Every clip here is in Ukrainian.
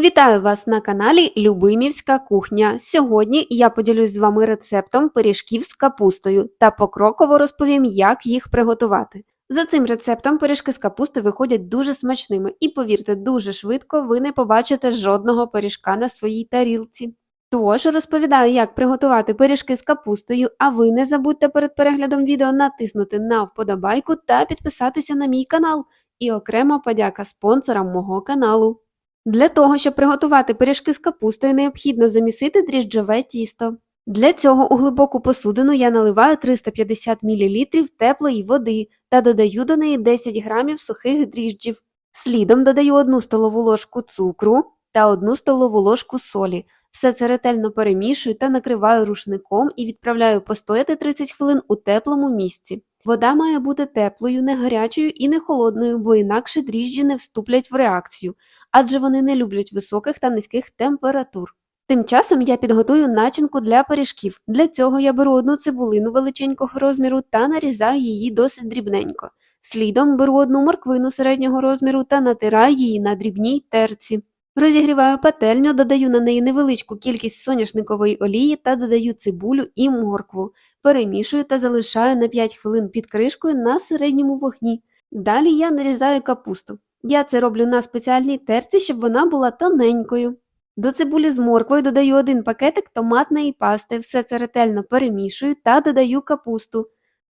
Вітаю вас на каналі Любимівська кухня. Сьогодні я поділюсь з вами рецептом пиріжків з капустою та покроково розповім, як їх приготувати. За цим рецептом пиріжки з капусти виходять дуже смачними і, повірте, дуже швидко ви не побачите жодного пиріжка на своїй тарілці. Тож розповідаю, як приготувати пиріжки з капустою, а ви не забудьте перед переглядом відео натиснути на вподобайку та підписатися на мій канал. І окрема подяка спонсорам мого каналу. Для того, щоб приготувати пиріжки з капустою, необхідно замісити дріжджове тісто. Для цього у глибоку посудину я наливаю 350 мл теплої води та додаю до неї 10 г сухих дріжджів. Слідом додаю 1 столову ложку цукру та 1 столову ложку солі. Все це ретельно перемішую та накриваю рушником і відправляю постояти 30 хвилин у теплому місці. Вода має бути теплою, не гарячою і не холодною, бо інакше дріжджі не вступлять в реакцію, адже вони не люблять високих та низьких температур. Тим часом я підготую начинку для пиріжків. Для цього я беру одну цибулину величенького розміру та нарізаю її досить дрібненько. Слідом беру одну морквину середнього розміру та натираю її на дрібній терці. Розігріваю пательню, додаю на неї невеличку кількість соняшникової олії та додаю цибулю і моркву. Перемішую та залишаю на 5 хвилин під кришкою на середньому вогні. Далі я нарізаю капусту. Я це роблю на спеціальній терці, щоб вона була тоненькою. До цибулі з морквою додаю один пакетик томатної пасти, все це ретельно перемішую та додаю капусту.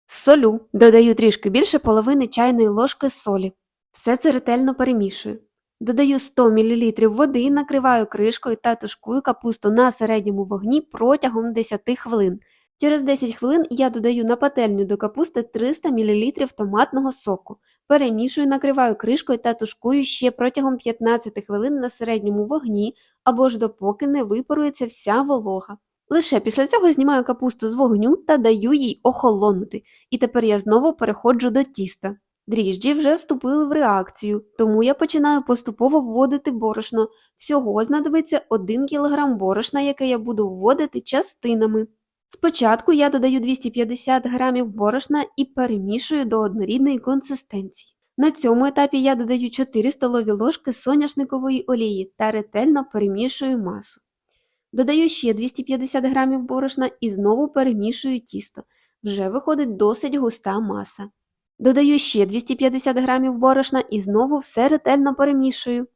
Солю, додаю трішки більше половини чайної ложки солі. Все це ретельно перемішую. Додаю 100 мл води, накриваю кришкою та тушкую капусту на середньому вогні протягом 10 хвилин. Через 10 хвилин я додаю на пательню до капусти 300 мл томатного соку. Перемішую, накриваю кришкою та тушкую ще протягом 15 хвилин на середньому вогні або ж допоки не випарується вся волога. Лише після цього знімаю капусту з вогню та даю їй охолонути, і тепер я знову переходжу до тіста. Дріжджі вже вступили в реакцію, тому я починаю поступово вводити борошно. Всього знадобиться 1 кг борошна, яке я буду вводити частинами. Спочатку я додаю 250 г борошна і перемішую до однорідної консистенції. На цьому етапі я додаю 4 столові ложки соняшникової олії та ретельно перемішую масу. Додаю ще 250 г борошна і знову перемішую тісто. Вже виходить досить густа маса. Додаю ще 250 г борошна і знову все ретельно перемішую.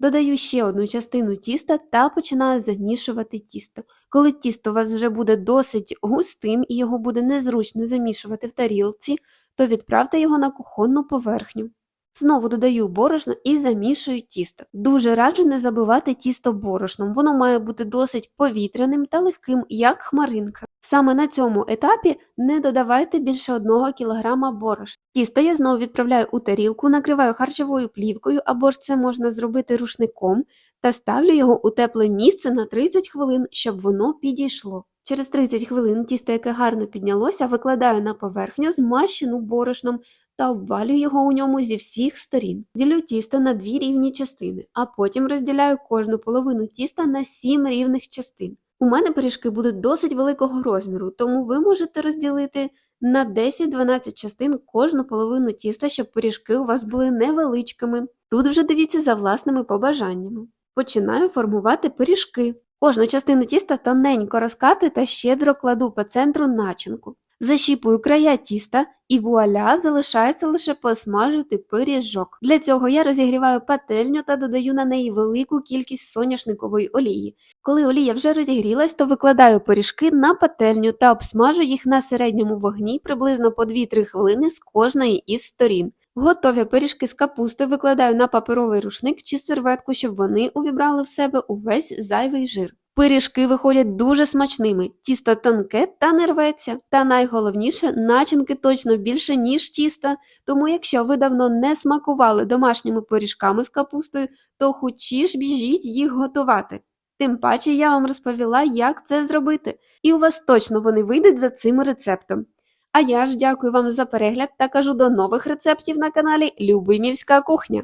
Додаю ще одну частину тіста та починаю замішувати тісто. Коли тісто у вас вже буде досить густим і його буде незручно замішувати в тарілці, то відправте його на кухонну поверхню. Знову додаю борошно і замішую тісто. Дуже раджу не забивати тісто борошном, воно має бути досить повітряним та легким, як хмаринка. Саме на цьому етапі не додавайте більше 1 кг борошна. Тісто я знову відправляю у тарілку, накриваю харчовою плівкою або ж це можна зробити рушником та ставлю його у тепле місце на 30 хвилин, щоб воно підійшло. Через 30 хвилин тісто, яке гарно піднялося, викладаю на поверхню змащену борошном та обвалюю його у ньому зі всіх сторін. Ділю тісто на дві рівні частини, а потім розділяю кожну половину тіста на 7 рівних частин. У мене пиріжки будуть досить великого розміру, тому ви можете розділити на 10-12 частин кожну половину тіста, щоб пиріжки у вас були невеличкими. Тут вже дивіться за власними побажаннями. Починаю формувати пиріжки. Кожну частину тіста тоненько розкати та щедро кладу по центру начинку. Защіпую края тіста і вуаля залишається лише посмажити пиріжок. Для цього я розігріваю пательню та додаю на неї велику кількість соняшникової олії. Коли олія вже розігрілась, то викладаю пиріжки на пательню та обсмажу їх на середньому вогні приблизно по 2-3 хвилини з кожної із сторін. Готові пиріжки з капусти викладаю на паперовий рушник чи серветку, щоб вони увібрали в себе увесь зайвий жир. Пиріжки виходять дуже смачними, тісто тонке та не рветься. Та найголовніше, начинки точно більше, ніж тіста, тому якщо ви давно не смакували домашніми пиріжками з капустою, то хочі біжіть їх готувати. Тим паче я вам розповіла, як це зробити, і у вас точно вони вийдуть за цим рецептом. А я ж дякую вам за перегляд та кажу до нових рецептів на каналі Любимівська кухня.